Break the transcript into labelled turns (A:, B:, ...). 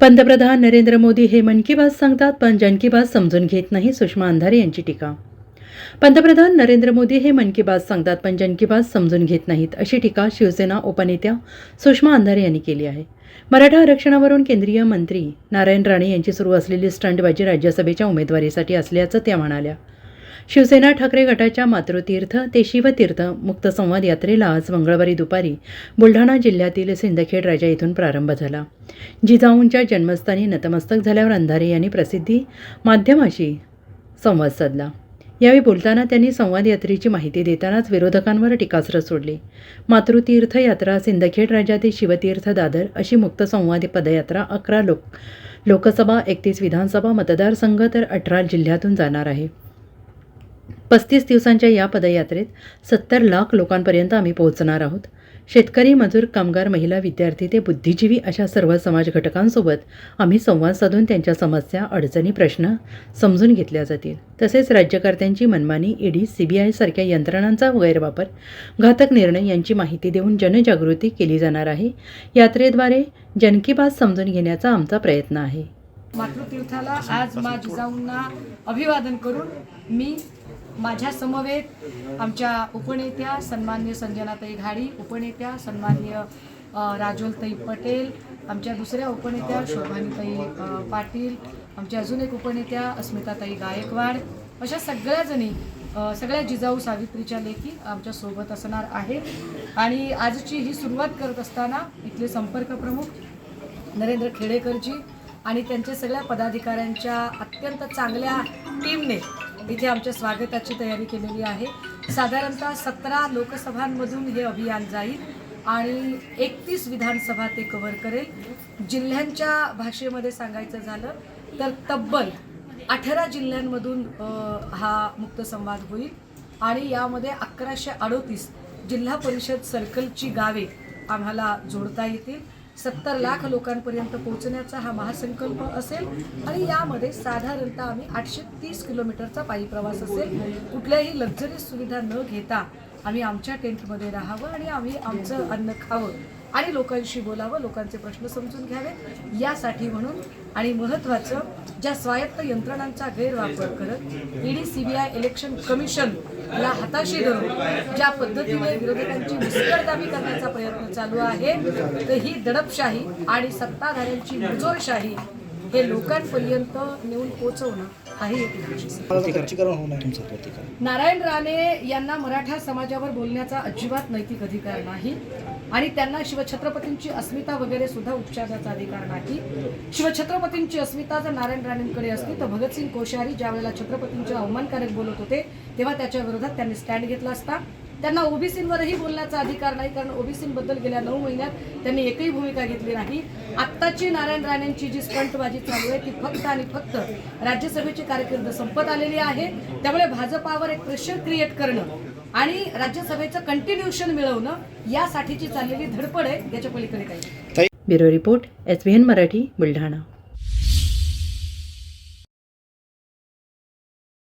A: पंतप्रधान नरेंद्र मोदी हे मन की बात सांगतात पण जन की बात समजून घेत नाही सुषमा अंधारे यांची टीका. पंतप्रधान नरेंद्र मोदी हे मन की बात सांगतात पण जन की बात समजून घेत नाहीत अशी टीका शिवसेना उपनेत्या सुषमा अंधारे यांनी केली आहे. मराठा आरक्षणावरून केंद्रीय मंत्री नारायण राणे यांची सुरू असलेली स्टंटबाजी राज्यसभेच्या उमेदवारीसाठी असल्याचं त्या म्हणाल्या. शिवसेना ठाकरे गटाच्या मातृतीर्थ ते शिवतीर्थ मुक्त संवाद यात्रेला आज मंगळवारी दुपारी बुलढाणा जिल्ह्यातील सिंदखेड राजा येथून प्रारंभ झाला. जिजाऊंच्या जन्मस्थानी नतमस्तक झाल्यावर अंधारे यांनी प्रसिद्धी माध्यमाशी संवाद साधला. यावेळी बोलताना त्यांनी संवाद यात्रेची माहिती देतानाच विरोधकांवर टीकास्त्र सोडले. मातृतीर्थ यात्रा सिंदखेड राजा ते शिवतीर्थ दादर अशी मुक्त संवाद पदयात्रा अकरा लोक लोकसभा एकतीस विधानसभा मतदारसंघ तर अठरा जिल्ह्यातून जाणार आहे. पस्तीस दिवसांच्या या पदयात्रेत सत्तर लाख लोकांपर्यंत आम्ही पोहोचणार आहोत. शेतकरी मजूर कामगार महिला विद्यार्थी ते बुद्धिजीवी अशा सर्व समाज घटकांसोबत आम्ही संवाद साधून त्यांच्या समस्या अडचणी प्रश्न समजून घेतल्या जातील. तसेच राज्यकर्त्यांची मनमानी ईडी सी बी आयसारख्या यंत्रणांचा गैरवापर घातक निर्णय यांची माहिती देऊन जनजागृती केली जाणार आहे. यात्रेद्वारे जनकी बात समजून घेण्याचा आमचा प्रयत्न आहे.
B: मातृतीर्थाला आज मा जिजाऊंना अभिवादन करून मी माझ्या समवेत आमच्या उपनेत्या सन्मान्य संजनाताई घाडी उपनेत्या सन्मान्य राजोलताई पटेल आमच्या दुसऱ्या उपनेत्या शोभानीताई पाटील आमच्या अजून एक उपनेत्या अस्मिताताई गायकवाड अशा सगळ्याजणी सगळ्या जिजाऊ सावित्रीच्या लेखी आमच्यासोबत असणार आहेत आणि आजची ही सुरुवात करत असताना इथले संपर्क प्रमुख नरेंद्र खेडेकरजी आणि त्यांच्या सगळ्या पदाधिकाऱ्यांच्या अत्यंत चांगल्या टीमने इथे आमच्या स्वागताची तयारी केलेली आहे. साधारणतः सतरा लोकसभांमधून हे अभियान जाईल आणि एकतीस विधानसभा ते कव्हर करेल. जिल्ह्यांच्या भाषेमध्ये सांगायचं झालं तर तब्बल अठरा जिल्ह्यांमधून हा मुक्त संवाद होईल. आणि यामध्ये अकराशे अडोतीस जिल्हा परिषद सर्कलची गावे आम्हाला जोडता येतील. सत्तर लाख लोकांपर्यंत पोहोचण्याचा हा महासंकल्प असेल आणि यामध्ये साधारणतः आम्ही आठशे तीस किलोमीटरचा पायी प्रवास असेल. कुठल्याही लक्झरी सुविधा न घेता आम्ही आमच्या टेंटमध्ये राहावं आणि आम्ही आमचं अन्न खावं. आणि लोकांशी बोलावं लोकांचे प्रश्न समजून घ्यावेत यासाठी म्हणून आणि महत्त्वाचं ज्या स्वायत्त यंत्रणांचा गैरवापर करत ईडी सीबीआय इलेक्शन कमिशनला हाताशी धरून ज्या पद्धतीने विरोधकांची मुस्करदाबी करण्याचा प्रयत्न चालू आहे तर ही दडपशाही आणि सत्ताधाऱ्यांची मुजोरशाही हे लोकांपर्यंत नेऊन पोहोचवणं हाही एक
C: प्रतिकार
B: नारायण राणे यांना मराठा समाजावर बोलण्याचा अजिबात नैतिक अधिकार नाही आणि त्यांना शिवछत्रपतींची अस्मिता वगैरे सुद्धा उपचाराचा अधिकार नाही. शिवछत्रपतींची अस्मिता जर नारायण राणेंकडे असती तर भगतसिंग कोश्यारी ज्या वेळेला छत्रपतींचे अवमानकारक बोलत होते तेव्हा त्याच्या विरोधात त्यांनी स्टँड घेतला असता. त्यांना ओबीसींवरही बोलण्याचा अधिकार नाही कारण ओबीसींबद्दल गेल्या नऊ महिन्यात त्यांनी एकही भूमिका घेतली नाही. आत्ताची नारायण राणेंची जी स्टंटबाजी चालू आहे ती फक्त आणि फक्त राज्यसभेची कारकीर्द संपत आलेली आहे. त्यामुळे भाजपावर एक प्रेशर क्रिएट करणं आणि राज्यसभेचं कंटिन्युएशन मिळवणं यासाठीची चाललेली धडपड आहे याच्या पलीकडे काही.
A: Bureau report S N Marathi Buldhana.